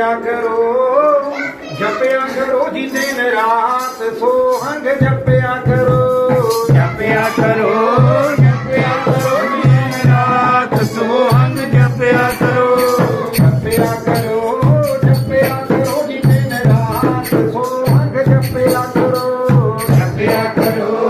ਜਪਿਆ ਕਰੋ ਜਪਿਆ ਕਰੋ ਜੀ ਦਿਨ ਰਾਤ ਸੋਹੰਗ ਜਪਿਆ ਕਰੋ। ਜਪਿਆ ਕਰੋ ਜਪਿਆ ਕਰੋ ਜੀ ਦਿਨ ਰਾਤ ਸੋਹੰਗ ਜਪਿਆ ਕਰੋ। ਜਪਿਆ ਕਰੋ ਜਪਿਆ ਕਰੋ ਜੀ ਦਿਨ ਰਾਤ ਸੋਹੰਗ ਜਪਿਆ ਕਰੋ। ਜਪਿਆ ਕਰੋ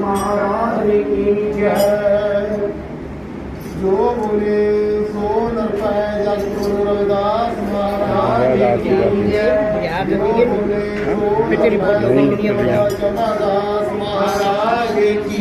महाराज की जय जो बोले सोन नृपय जग महाराज की जय जो बोले सो महाराज की